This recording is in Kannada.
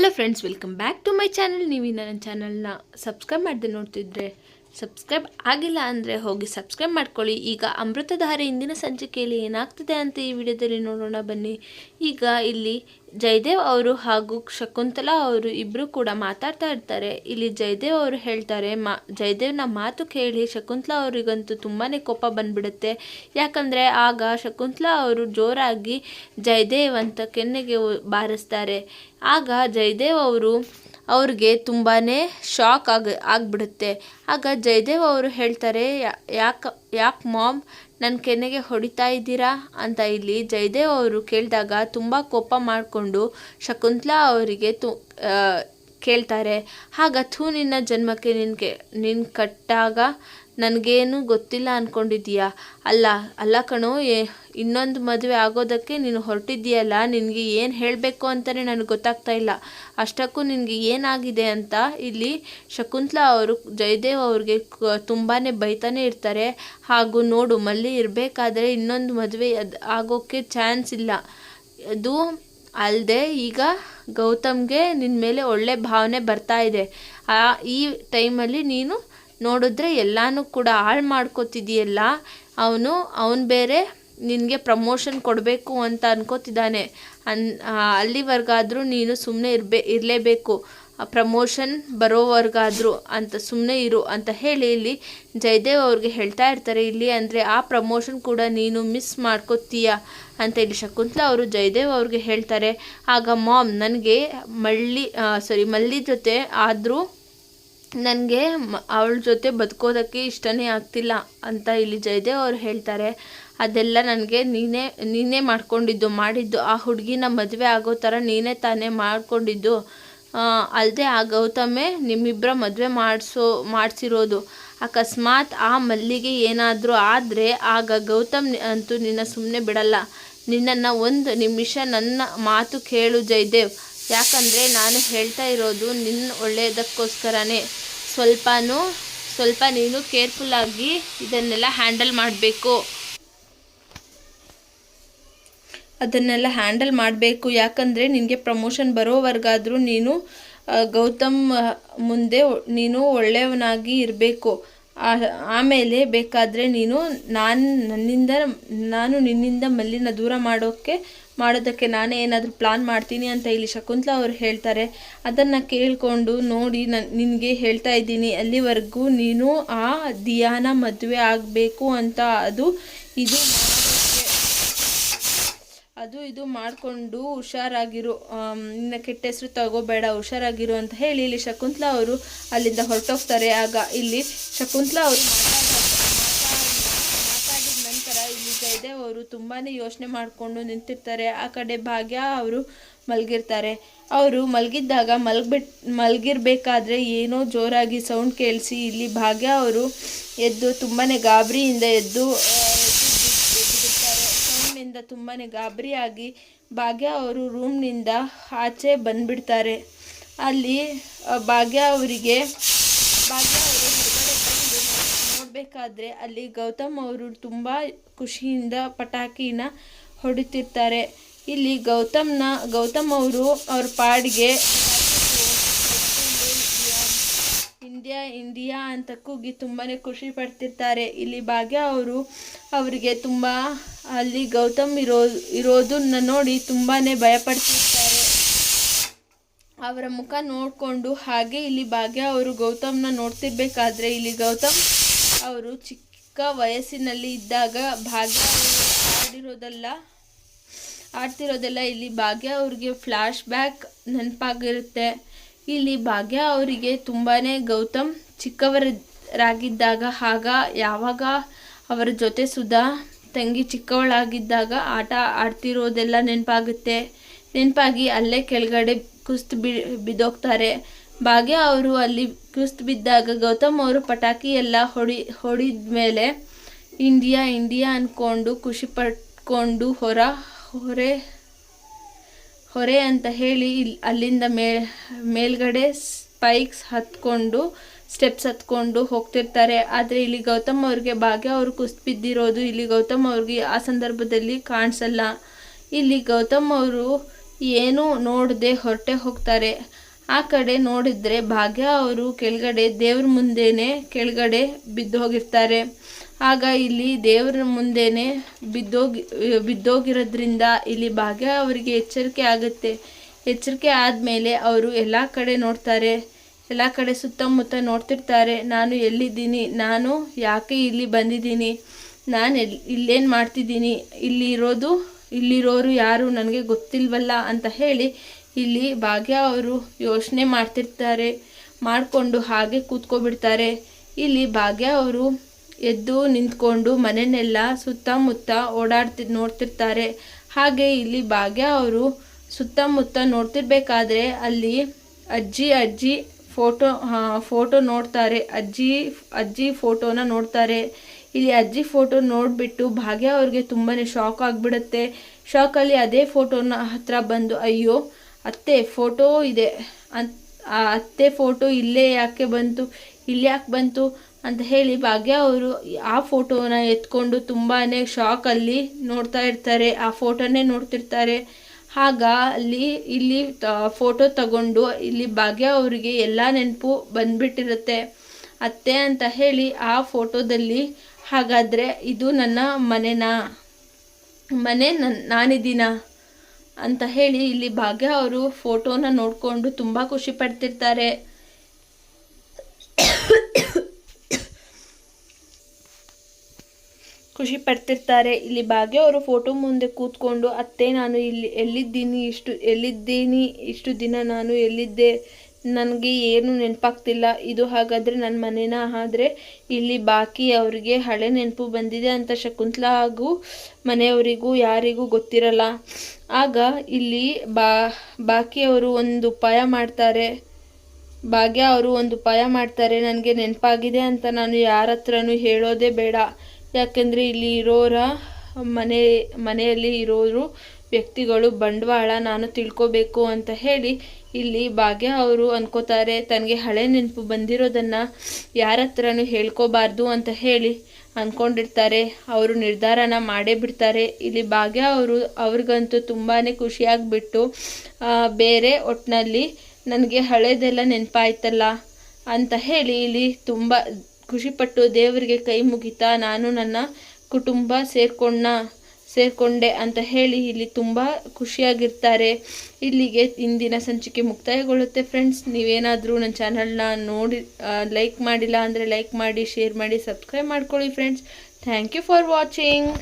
Hello friends welcome back to my channel ನೀವು ನನ್ನ ಚಾನಲ್ನ ಸಬ್ಸ್ಕ್ರೈಬ್ ಮಾಡದೆ ನೋಡ್ತಿದ್ರೆ ಸಬ್ಸ್ಕ್ರೈಬ್ ಆಗಿಲ್ಲ ಅಂದರೆ ಹೋಗಿ ಸಬ್ಸ್ಕ್ರೈಬ್ ಮಾಡ್ಕೊಳ್ಳಿ. ಈಗ ಅಮೃತಧಾರೆ ಇಂದಿನ ಸಂಚಿಕೆಯಲ್ಲಿ ಏನಾಗ್ತದೆ ಅಂತ ಈ ವಿಡಿಯೋದಲ್ಲಿ ನೋಡೋಣ. ಬನ್ನಿ. ಈಗ ಇಲ್ಲಿ ಜಯದೇವ್ ಅವರು ಹಾಗೂ ಶಕುಂತಲಾ ಅವರು ಇಬ್ಬರು ಕೂಡ ಮಾತಾಡ್ತಾ ಇರ್ತಾರೆ. ಇಲ್ಲಿ ಜಯದೇವ್ ಅವರು ಹೇಳ್ತಾರೆ, ಮಾ, ಜಯದೇವ್ನ ಮಾತು ಕೇಳಿ ಶಕುಂತಲಾ ಅವರಿಗಂತೂ ತುಂಬಾ ಕೋಪ ಬಂದ್ಬಿಡುತ್ತೆ. ಯಾಕಂದರೆ ಆಗ ಶಕುಂತಲಾ ಅವರು ಜೋರಾಗಿ ಜಯದೇವ್ ಅಂತ ಕೆನ್ನೆಗೆ ಬಾರಿಸ್ತಾರೆ. ಆಗ ಜಯದೇವ್ ಅವರು ಅವ್ರಿಗೆ ತುಂಬಾ ಶಾಕ್ ಆಗ, ಆಗಿಬಿಡುತ್ತೆ. ಆಗ ಜಯದೇವ್ ಅವರು ಹೇಳ್ತಾರೆ ಯಾಕೆ ಯಾಕೆ ಮಾಮ್ ನನ್ನ ಕೆನ್ನೆಗೆ ಹೊಡಿತಾ ಇದ್ದೀರಾ? ಅಂತ ಇಲ್ಲಿ ಜಯದೇವ್ ಅವರು ಕೇಳಿದಾಗ ತುಂಬ ಕೋಪ ಮಾಡಿಕೊಂಡು ಶಕುಂತಲಾ ಅವರಿಗೆ ತು ಕೇಳ್ತಾರೆ, ಹಾಗ ಥೂ ನಿನ್ನ ಜನ್ಮಕ್ಕೆ ನಿನಗೆ ನಿನ್ನ ಕಟ್ಟಾಗ ನನಗೇನು ಗೊತ್ತಿಲ್ಲ ಅಂದ್ಕೊಂಡಿದ್ದೀಯಾ ಅಲ್ಲ ಅಲ್ಲ ಕಣೋ ಏ ಇನ್ನೊಂದು ಮದುವೆ ಆಗೋದಕ್ಕೆ ನೀನು ಹೊರಟಿದ್ದೀಯಲ್ಲ, ನಿನಗೆ ಏನು ಹೇಳಬೇಕು ಅಂತಲೇ ನನಗೆ ಗೊತ್ತಾಗ್ತಾ ಇಲ್ಲ. ಅಷ್ಟಕ್ಕೂ ನಿನಗೆ ಏನಾಗಿದೆ ಅಂತ ಇಲ್ಲಿ ಶಕುಂತಲಾ ಅವರು, ಜಯದೇವ್ ಅವ್ರಿಗೆ ತುಂಬಾ ಬೈತಾನೆ ಇರ್ತಾರೆ. ಹಾಗೂ ನೋಡು, ಮಲ್ಲಿ ಇರಬೇಕಾದ್ರೆ ಇನ್ನೊಂದು ಮದುವೆ ಅದು ಆಗೋಕ್ಕೆ ಚಾನ್ಸ್ ಇಲ್ಲ. ಅದು ಅಲ್ಲದೆ ಈಗ ಗೌತಮ್ಗೆ ನಿನ್ನ ಮೇಲೆ ಒಳ್ಳೆ ಭಾವನೆ ಬರ್ತಾ ಇದೆ. ಆ, ಈ ಟೈಮಲ್ಲಿ ನೀನು ನೋಡಿದ್ರೆ ಎಲ್ಲನೂ ಕೂಡ ಹಾಳು ಮಾಡ್ಕೋತಿದ್ದೀಯಲ್ಲ. ಅವನು ಅವನು ಬೇರೆ ನಿನಗೆ ಪ್ರಮೋಷನ್ ಕೊಡಬೇಕು ಅಂತ ಅನ್ಕೋತಿದ್ದಾನೆ. ಅನ್ ಅಲ್ಲಿವರೆಗಾದರೂ ನೀನು ಸುಮ್ಮನೆ ಇರಬೇ, ಇರಲೇಬೇಕು. ಪ್ರಮೋಷನ್ ಬರೋವರೆಗಾದರೂ ಅಂತ ಸುಮ್ಮನೆ ಇರು ಅಂತ ಹೇಳಿ ಇಲ್ಲಿ ಜಯದೇವ್ ಅವ್ರಿಗೆ ಹೇಳ್ತಾ ಇರ್ತಾರೆ ಇಲ್ಲಿ ಅಂದರೆ ಆ ಪ್ರಮೋಷನ್ ಕೂಡ ನೀನು ಮಿಸ್ ಮಾಡ್ಕೋತೀಯ ಅಂತ ಇಲ್ಲಿ ಶಕುಂತಲಾ ಅವರು ಜಯದೇವ್ ಅವ್ರಿಗೆ ಹೇಳ್ತಾರೆ. ಆಗ ಮಾಮ್ ನನಗೆ ಮಳ್ಳಿ ಸಾರಿ ಮಲ್ಲಿ ಜೊತೆ ಆದರೂ ನನಗೆ ಅವಳ ಜೊತೆ ಬದುಕೋದಕ್ಕೆ ಇಷ್ಟನೇ ಆಗ್ತಿಲ್ಲ ಅಂತ ಇಲ್ಲಿ ಜಯದೇವ್ ಅವರು ಹೇಳ್ತಾರೆ. ಅದೆಲ್ಲ ನನಗೆ ನೀನೇ ನೀನೇ ಮಾಡ್ಕೊಂಡಿದ್ದು, ಮಾಡಿದ್ದು, ಆ ಹುಡುಗಿನ ಮದುವೆ ಆಗೋ ಥರ ನೀನೇ ತಾನೇ ಮಾಡ್ಕೊಂಡಿದ್ದು. ಅಲ್ಲದೆ ಆ ಗೌತಮೇ ನಿಮ್ಮಿಬ್ಬರ ಮದುವೆ ಮಾಡಿಸೋ, ಮಾಡಿಸಿರೋದು. ಅಕಸ್ಮಾತ್ ಆ ಮಲ್ಲಿಗೆ ಏನಾದರೂ ಆದರೆ ಆಗ ಗೌತಮ್ ಅಂತೂ ನಿನ್ನ ಸುಮ್ಮನೆ ಬಿಡಲ್ಲ. ನಿನ್ನನ್ನು ಒಂದು ನಿಮಿಷ ನನ್ನ ಮಾತು ಕೇಳು ಜಯದೇವ್. ಯಾಕಂದರೆ ನಾನು ಹೇಳ್ತಾ ಇರೋದು ನಿನ್ನ ಒಳ್ಳೆಯದಕ್ಕೋಸ್ಕರನೇ ಸ್ವಲ್ಪನೂ, ಸ್ವಲ್ಪ ನೀನು ಕೇರ್ಫುಲ್ಲಾಗಿ ಇದನ್ನೆಲ್ಲ ಹ್ಯಾಂಡಲ್ ಮಾಡಬೇಕು. ಅದನ್ನೆಲ್ಲ ಹ್ಯಾಂಡಲ್ ಮಾಡಬೇಕು. ಯಾಕಂದರೆ ನಿನಗೆ ಪ್ರಮೋಷನ್ ಬರೋವರೆಗಾದರೂ ನೀನು ಗೌತಮ್ ಮುಂದೆ ನೀನು ಒಳ್ಳೆಯವನಾಗಿ ಇರಬೇಕು. ಆಮೇಲೆ ಬೇಕಾದರೆ ನೀನು ನಾನು, ನನ್ನಿಂದ, ನಾನು ನಿನ್ನಿಂದ ಮಲ್ಲಿನ ದೂರ ಮಾಡೋಕ್ಕೆ ಮಾಡೋದಕ್ಕೆ ನಾನೇ ಏನಾದರೂ ಪ್ಲಾನ್ ಮಾಡ್ತೀನಿ ಅಂತ ಇಲ್ಲಿ ಶಕುಂತಲಾ ಅವರು ಹೇಳ್ತಾರೆ. ಅದನ್ನು ಕೇಳಿಕೊಂಡು ನೋಡಿ ನಾನು, ನಿನಗೆ ಹೇಳ್ತಾ ಇದ್ದೀನಿ, ಅಲ್ಲಿವರೆಗೂ ನೀನು ಆ ದಿಯಾನ ಮದುವೆ ಆಗಬೇಕು ಅಂತ. ಅದು, ಇದು ಅದು ಇದು ಮಾಡಿಕೊಂಡು ಹುಷಾರಾಗಿರು ನಿನ್ನ ಕೆಟ್ಟ ಹೆಸರು ತಗೋಬೇಡ, ಹುಷಾರಾಗಿರು ಅಂತ ಹೇಳಿ ಇಲ್ಲಿ ಶಕುಂತಲಾ ಅವರು ಅಲ್ಲಿಂದ ಹೊರಟೋಗ್ತಾರೆ. ಆಗ ಇಲ್ಲಿ ಶಕುಂತಲಾ ಅವರು ಮಾತಾಡಿದ ನಂತರ ಇಲ್ಲಿ ಜಯದೇವ್ ಅವರು ತುಂಬಾ ಯೋಚನೆ ಮಾಡಿಕೊಂಡು ನಿಂತಿರ್ತಾರೆ. ಆ ಕಡೆ ಭಾಗ್ಯ ಅವರು ಮಲಗಿರ್ತಾರೆ. ಅವರು ಮಲಗಿದ್ದಾಗ ಮಲಗ್ಬಿಟ್, ಮಲಗಿರ್ಬೇಕಾದ್ರೆ ಏನೋ ಜೋರಾಗಿ ಸೌಂಡ್ ಕೇಳಿಸಿ ಇಲ್ಲಿ ಭಾಗ್ಯ ಅವರು ಎದ್ದು ತುಂಬಾ ಗಾಬರಿಯಿಂದ ಎದ್ದು ಬಿಡ್- ಎದ್ದು ಬಿಡ್ತಾರೆ ಸೌಂಡ್ನಿಂದ ತುಂಬಾ ಗಾಬರಿಯಾಗಿ ಭಾಗ್ಯ ಅವರು ರೂಮ್ನಿಂದ ಆಚೆ ಬಂದುಬಿಡ್ತಾರೆ. ಅಲ್ಲಿ ಭಾಗ್ಯ ಅವರಿಗೆ, ಭಾಗ್ಯ ಅವರು ಹೊರಗಡೆ ಬಂದು ನೋಡಬೇಕಾದ್ರೆ ಅಲ್ಲಿ ಗೌತಮ್ ಅವರು ತುಂಬ ಖುಷಿಯಿಂದ ಪಟಾಕಿನ ಹೊಡಿತಿರ್ತಾರೆ. ಇಲ್ಲಿ ಗೌತಮ್ನ, ಗೌತಮ್ ಅವರು ಅವ್ರ ಪಾಡಿಗೆ ಇಂಡಿಯಾ ಇಂಡಿಯಾ ಅಂತ ಕೂಗಿ ತುಂಬಾ ಖುಷಿ ಪಡ್ತಿರ್ತಾರೆ. ಇಲ್ಲಿ ಭಾಗ್ಯ ಅವರು ಅವರಿಗೆ ತುಂಬ ಅಲ್ಲಿ ಗೌತಮ್ ಇರೋ, ಇರೋದನ್ನ ನೋಡಿ ತುಂಬಾ ಭಯಪಡ್ತಿರ್ತಾರೆ. ಅವರ ಮುಖ ನೋಡಿಕೊಂಡು ಹಾಗೆ ಇಲ್ಲಿ ಭಾಗ್ಯ ಅವರು ಗೌತಮ್ನ ನೋಡ್ತಿರ್ಬೇಕಾದ್ರೆ ಇಲ್ಲಿ ಗೌತಮ್ ಅವರು ಚಿಕ್ಕ ವಯಸ್ಸಿನಲ್ಲಿ ಇದ್ದಾಗ ಭಾಗ್ಯ ಆಡಿರೋದಲ್ಲ, ಆಡ್ತಿರೋದೆಲ್ಲ ಇಲ್ಲಿ ಭಾಗ್ಯ ಅವ್ರಿಗೆ ಫ್ಲ್ಯಾಶ್ ಬ್ಯಾಕ್ ನೆನಪಾಗಿರುತ್ತೆ. ಇಲ್ಲಿ ಭಾಗ್ಯ ಅವರಿಗೆ ತುಂಬಾ ಗೌತಮ್ ಚಿಕ್ಕವರಾಗಿದ್ದಾಗ ಆಗ ಯಾವಾಗ ಅವರ ಜೊತೆ ಸುಧಾ ತಂಗಿ ಚಿಕ್ಕವಳಾಗಿದ್ದಾಗ ಆಟ ಆಡ್ತಿರೋದೆಲ್ಲ ನೆನಪಾಗುತ್ತೆ. ನೆನಪಾಗಿ ಅಲ್ಲೇ ಕೆಳಗಡೆ ಕುಸ್ತು ಬಿ ಬಿದ್ದೋಗ್ತಾರೆ. ಭಾಗ್ಯ ಅವರು ಅಲ್ಲಿ ಕುಸ್ತು ಬಿದ್ದಾಗ ಗೌತಮ್ ಅವರು ಪಟಾಕಿ ಎಲ್ಲ ಹೊಡಿ ಹೊಡಿದ ಮೇಲೆ ಇಂಡಿಯಾ ಇಂಡಿಯಾ ಅಂದ್ಕೊಂಡು ಖುಷಿ ಪಟ್ಕೊಂಡು ಹೊರ ಹೊರೆ ಹೊರೆ ಅಂತ ಹೇಳಿ ಅಲ್ಲಿಂದ ಮೇ, ಮೇಲ್ಗಡೆ ಸ್ಪೈಕ್ಸ್ ಹತ್ಕೊಂಡು, ಸ್ಟೆಪ್ಸ್ ಹತ್ಕೊಂಡು ಹೋಗ್ತಿರ್ತಾರೆ. ಆದರೆ ಇಲ್ಲಿ ಗೌತಮ್ ಅವ್ರಿಗೆ ಭಾಗ್ಯ ಅವರು ಕುಸ್ ಬಿದ್ದಿರೋದು ಇಲ್ಲಿ ಗೌತಮ್ ಅವ್ರಿಗೆ ಆ ಸಂದರ್ಭದಲ್ಲಿ ಕಾಣಿಸಲ್ಲ. ಇಲ್ಲಿ ಗೌತಮ್ ಅವರು ಏನೂ ನೋಡದೆ ಹೊರಟೆ ಹೋಗ್ತಾರೆ. ಆ ಕಡೆ ನೋಡಿದರೆ ಭಾಗ್ಯ ಅವರು ಕೆಳಗಡೆ ದೇವ್ರ ಮುಂದೆನೆ ಕೆಳಗಡೆ ಬಿದ್ದೋಗಿರ್ತಾರೆ ಆಗ ಇಲ್ಲಿ ದೇವರ ಮುಂದೆನೆ ಬಿದ್ದೋಗಿ ಬಿದ್ದೋಗಿರೋದ್ರಿಂದ ಇಲ್ಲಿ ಭಾಗ್ಯ ಅವರಿಗೆ ಎಚ್ಚರಿಕೆ ಆಗುತ್ತೆ. ಎಚ್ಚರಿಕೆ ಆದಮೇಲೆ ಅವರು ಎಲ್ಲ ಕಡೆ ನೋಡ್ತಾರೆ, ಎಲ್ಲ ಕಡೆ ಸುತ್ತಮುತ್ತ ನೋಡ್ತಿರ್ತಾರೆ. ನಾನು ಎಲ್ಲಿದ್ದೀನಿ? ನಾನು ಯಾಕೆ ಇಲ್ಲಿ ಬಂದಿದ್ದೀನಿ? ನಾನು ಎಲ್ಲಿ ಇಲ್ಲೇನು ಮಾಡ್ತಿದ್ದೀನಿ? ಇಲ್ಲಿ ಇರೋದು, ಇಲ್ಲಿರೋರು ಯಾರು ನನಗೆ ಗೊತ್ತಿಲ್ವಲ್ಲ ಅಂತ ಹೇಳಿ ಇಲ್ಲಿ ಭಾಗ್ಯ ಅವರು ಯೋಚನೆ ಮಾಡ್ತಿರ್ತಾರೆ, ಮಾಡಿಕೊಂಡು ಹಾಗೆ ಕೂತ್ಕೊಬಿಡ್ತಾರೆ. ಇಲ್ಲಿ ಭಾಗ್ಯ ಅವರು ಎದ್ದು ನಿಂತ್ಕೊಂಡು ಮನೆಯನ್ನೆಲ್ಲ ಸುತ್ತಮುತ್ತ ಓಡಾಡ್ತಿ, ನೋಡ್ತಿರ್ತಾರೆ. ಹಾಗೆ ಇಲ್ಲಿ ಭಾಗ್ಯ ಅವರು ಸುತ್ತಮುತ್ತ ನೋಡ್ತಿರ್ಬೇಕಾದ್ರೆ ಅಲ್ಲಿ ಅಜ್ಜಿ ಅಜ್ಜಿ ಫೋಟೋ ಫೋಟೋ ನೋಡ್ತಾರೆ. ಅಜ್ಜಿ ಅಜ್ಜಿ ಫೋಟೋನ ನೋಡ್ತಾರೆ. ಇಲ್ಲಿ ಅಜ್ಜಿ ಫೋಟೋ ನೋಡಿಬಿಟ್ಟು ಭಾಗ್ಯ ಅವ್ರಿಗೆ ತುಂಬಾ ಶಾಕ್ ಆಗಿಬಿಡುತ್ತೆ. ಶಾಕಲ್ಲಿ ಅದೇ ಫೋಟೋನ ಹತ್ರ ಬಂದು, ಅಯ್ಯೋ, ಅತ್ತೆ ಫೋಟೋ ಇದೆ. ಅತ್ತೆ ಫೋಟೋ ಇಲ್ಲೇ ಯಾಕೆ ಬಂತು? ಇಲ್ಲಿ ಯಾಕೆ ಬಂತು? ಅಂತ ಹೇಳಿ ಭಾಗ್ಯ ಅವರು ಆ ಫೋಟೋನ ಎತ್ಕೊಂಡು ತುಂಬಾ ಶಾಕಲ್ಲಿ ನೋಡ್ತಾ ಇರ್ತಾರೆ, ಆ ಫೋಟೋನೇ ನೋಡ್ತಿರ್ತಾರೆ. ಆಗ ಅಲ್ಲಿ, ಇಲ್ಲಿ ಫೋಟೋ ತಗೊಂಡು ಇಲ್ಲಿ ಭಾಗ್ಯ ಅವರಿಗೆ ಎಲ್ಲ ನೆನಪು ಬಂದ್ಬಿಟ್ಟಿರುತ್ತೆ. ಅತ್ತೆ ಅಂತ ಹೇಳಿ ಆ ಫೋಟೋದಲ್ಲಿ, ಹಾಗಾದರೆ ಇದು ನನ್ನ ಮನೆನಾ? ಮನೆ ನನ್ನ ನಾನಿದ್ದೀನ? ಅಂತ ಹೇಳಿ ಇಲ್ಲಿ ಭಾಗ್ಯ ಅವರು ಫೋಟೋನ ನೋಡಿಕೊಂಡು ತುಂಬ ಖುಷಿ ಪಡ್ತಿರ್ತಾರೆ. ಖುಷಿ ಪಡ್ತಿರ್ತಾರೆ. ಇಲ್ಲಿ ಭಾಗ್ಯ ಅವರು ಫೋಟೋ ಮುಂದೆ ಕೂತ್ಕೊಂಡು, ಅತ್ತೆ, ನಾನು ಇಲ್ಲಿ ಎಲ್ಲಿದ್ದೀನಿ? ಇಷ್ಟು ಎಲ್ಲಿದ್ದೀನಿ? ಇಷ್ಟು ದಿನ ನಾನು ಎಲ್ಲಿದ್ದೆ? ನನಗೆ ಏನು ನೆನಪಾಗ್ತಿಲ್ಲ. ಇದು ಹಾಗಾದರೆ ನನ್ನ ಮನೇನ? ಆದರೆ ಇಲ್ಲಿ ಬಾಕಿ ಅವರಿಗೆ ಹಳೆ ನೆನಪು ಬಂದಿದೆ ಅಂತ ಶಕುಂತಲಾ ಹಾಗೂ ಮನೆಯವರಿಗೂ ಯಾರಿಗೂ ಗೊತ್ತಿರಲ್ಲ. ಆಗ ಇಲ್ಲಿ ಬಾ ಬಾಕಿಯವರು ಒಂದು ಉಪಾಯ ಮಾಡ್ತಾರೆ. ಭಾಗ್ಯ ಅವರು ಒಂದು ಉಪಾಯ ಮಾಡ್ತಾರೆ. ನನಗೆ ನೆನಪಾಗಿದೆ ಅಂತ ನಾನು ಯಾರ ಹತ್ರನೂ ಹೇಳೋದೇ ಬೇಡ. ಯಾಕೆಂದರೆ ಇಲ್ಲಿ ಇರೋರ ಮನೆ, ಮನೆಯಲ್ಲಿ ಇರೋರು ವ್ಯಕ್ತಿಗಳು, ಬಂಡವಾಳ ನಾನು ತಿಳ್ಕೊಬೇಕು ಅಂತ ಹೇಳಿ ಇಲ್ಲಿ ಭಾಗ್ಯ ಅವರು ಅನ್ಕೋತಾರೆ, ತನಗೆ ಹಳೆ ನೆನಪು ಬಂದಿರೋದನ್ನು ಯಾರ ಹತ್ರನೂ ಹೇಳ್ಕೋಬಾರ್ದು ಅಂತ ಹೇಳಿ ಅಂದ್ಕೊಂಡಿರ್ತಾರೆ ಅವರು ನಿರ್ಧಾರನ ಮಾಡೇ ಬಿಡ್ತಾರೆ. ಇಲ್ಲಿ ಭಾಗ್ಯ ಅವರು ಅವ್ರಿಗಂತೂ ತುಂಬಾ ಖುಷಿಯಾಗಿಬಿಟ್ಟು ಬೇರೆ ಒಟ್ಟಿನಲ್ಲಿ ನನಗೆ ಹಳೇದೆಲ್ಲ ನೆನಪಾಯ್ತಲ್ಲ ಅಂತ ಹೇಳಿ ಇಲ್ಲಿ ತುಂಬ ಖುಷಿಪಟ್ಟು ದೇವರಿಗೆ ಕೈ ಮುಗಿತಾ ನಾನು ನನ್ನ ಕುಟುಂಬ ಸೇರ್ಕೊಂಡ, ಸೇರಿಕೊಂಡೆ ಅಂತ ಹೇಳಿ ಇಲ್ಲಿ ತುಂಬ ಖುಷಿಯಾಗಿರ್ತಾರೆ. ಇಲ್ಲಿಗೆ ಇಂದಿನ ಸಂಚಿಕೆ ಮುಕ್ತಾಯಗೊಳ್ಳುತ್ತೆ ಫ್ರೆಂಡ್ಸ್ ನೀವೇನಾದರೂ ನನ್ನ ಚಾನಲ್ನ ನೋಡಿ ಲೈಕ್ ಮಾಡಿಲ್ಲ ಅಂದರೆ ಲೈಕ್ ಮಾಡಿ ಶೇರ್ ಮಾಡಿ ಸಬ್ಸ್ಕ್ರೈಬ್ ಮಾಡ್ಕೊಳ್ಳಿ friends thank you for watching